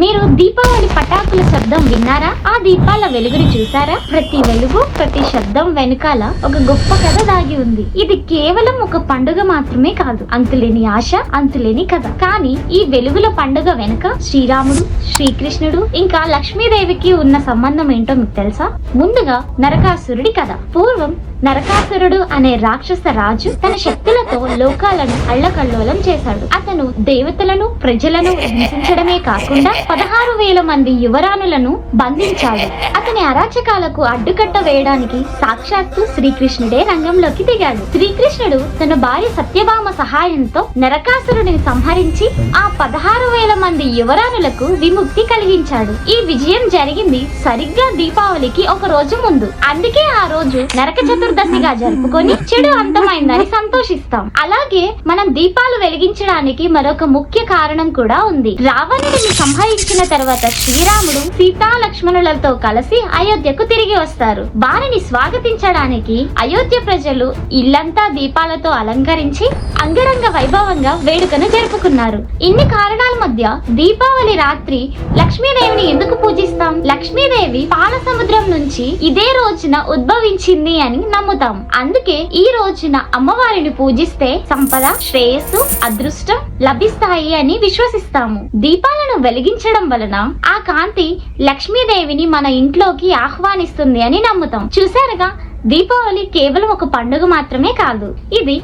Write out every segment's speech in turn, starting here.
మీరు దీపావళి పటాకుల శబ్దం విన్నారా? ఆ దీపాల వెలుగుని చూసారా ప్రతి వెలుగు ప్రతి శబ్దం వెనుకాల ఒక గొప్ప కథ దాగి ఉంది. ఇది కేవలం ఒక పండుగ మాత్రమే కాదు. అంతులేని ఆశ అంతులేని కథ. కానీ ఈ వెలుగుల పండుగ వెనుక శ్రీరాముడు శ్రీకృష్ణుడు ఇంకా లక్ష్మీదేవికి ఉన్న సంబంధం ఏంటో మీకు తెలుసా? ముందుగా నరకాసురుడి కథ. పూర్వం నరకాసురుడు అనే రాక్షస రాజు తన శక్తులతో లోకాలను అల్లకల్లోలం చేశాడు. అతను దేవతలను ప్రజలను హింసించడమే కాకుండా పదహారు వేల మంది యువరాణులను బంధించాడు. అతని అరాచకాలకు అడ్డుకట్ట వేయడానికి సాక్షాత్తు శ్రీకృష్ణుడే రంగంలోకి దిగాడు. శ్రీకృష్ణుడు తన భార్య సత్యభామ సహాయంతో నరకాసురుడిని సంహరించి ఆ పదహారు వేల మంది యువరాణులకు విముక్తి కలిగించాడు. ఈ విజయం జరిగింది సరిగ్గా దీపావళికి ఒక రోజు ముందు. అందుకే ఆ రోజు నరక చతుర్దశిగా జరుపుకొని చెడు అంతమైందని సంతోషిస్తాం. అలాగే మనం దీపాలు వెలిగించడానికి మరొక ముఖ్య కారణం కూడా ఉంది. రావణుడిని సంహరించిన తర్వాత శ్రీరాముడు సీతా లక్ష్మణులతో కలిసి అయోధ్యకు తిరిగి వస్తారు. వారిని స్వాగతించడానికి అయోధ్య ప్రజలు ఇల్లంతా దీపాలతో అలంకరించి అంగరంగ వైభవంగా వేడుకను జరుపుకున్నారు. ఇన్ని కారణాల మధ్య దీపావళి రాత్రి లక్ష్మీదేవిని ఎందుకు పూజిస్తాం? లక్ష్మీదేవి పాల సముద్రం నుంచి ఇదే రోజున ఉద్భవించింది అని నమ్ముతాం. అందుకే ఈ రోజున అమ్మవారిని పూజిస్తే సంపద శ్రేయస్సు అదృష్టం లభిస్తాయి అని విశ్వసిస్తాము. దీపాలను వెలిగించడం వలన ఆ కాంతి లక్ష్మీదేవిని మన ఇంట్లోకి ఆహ్వానిస్తుంది అని నమ్ముతాం. చూసారుగా దీపావళి కేవలం ఒక పండుగ మాత్రమే కాదు. ఇది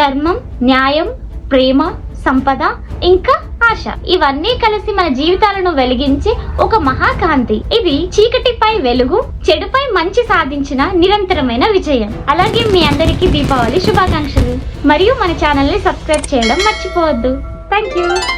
ధర్మం న్యాయం ప్రేమ సంపద ఇంకా ఆశ. ఇవన్నీ కలిసి మన జీవితాలను వెలిగించే ఒక మహాకాంతి ఇది చీకటిపై వెలుగు చెడుపై మంచి సాధించిన నిరంతరమైన విజయం. అలాగే మీ అందరికీ దీపావళి శుభాకాంక్షలు. మరియు మన ఛానల్ని సబ్స్క్రైబ్ చేయడం మర్చిపోవద్దు. Thank you.